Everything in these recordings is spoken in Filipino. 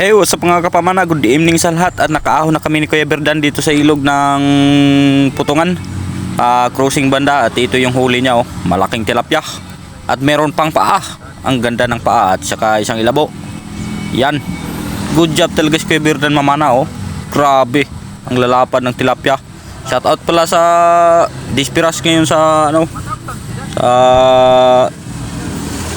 Hey, what's up mga kapamana? Good evening sa lahat at nakaahon na kami ni Kuya Berdan dito sa ilog ng Putungan. Ah, crossing banda at ito yung huli niya oh, malaking tilapia. At meron pang paa. Ang ganda ng paa at saka isang ilabo. Yan. Good job talaga si Kuya Berdan mamana oh. Grabe. Ang lalapad ng tilapia. Shout out pala sa Dispiras ngayon sa ano sa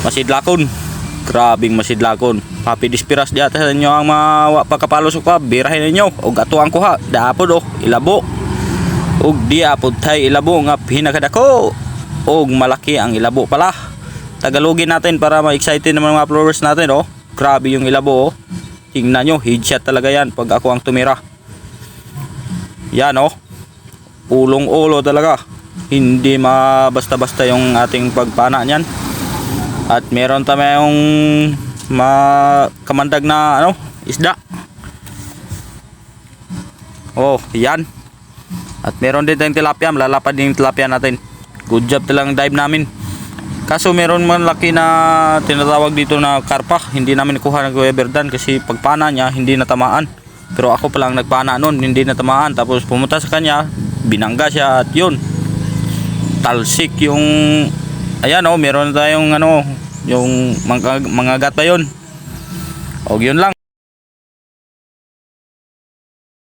Masidlakon. Grabing masidlakon. Happy dispiras di atas sa ang mga pagkapalo suka. Birahin ninyo. O gato ang kuha. Daapod o. Ilabo. Og di apod tay ilabo nga pinakadako. Og malaki ang ilabo pala. Tagalogin natin para ma-excited naman mga followers natin oh. Grabe yung ilabo oh. Tingnan nyo, headshot talaga yan pag ako ang tumira. Yan oh. Ulong-ulo talaga. Hindi ma basta-basta yung ating pagpana niyan. At meron tayong ma kamandag na ano, isda. Oh, yan. At meron din tayong tilapia, malalapad din yung tilapia natin. Good job talang dive namin. Kaso meron man laki na tinatawag dito na karpa. Hindi namin kuha ng Kuya Berdan kasi pagpana niya hindi natamaan. Pero ako pa lang nagpana noon, hindi natamaan. Tapos pumunta sa kanya, binangga siya at yun. Talsik yung ayan oh, meron tayong ano, yung mga, mga gat pa yun. O yun lang.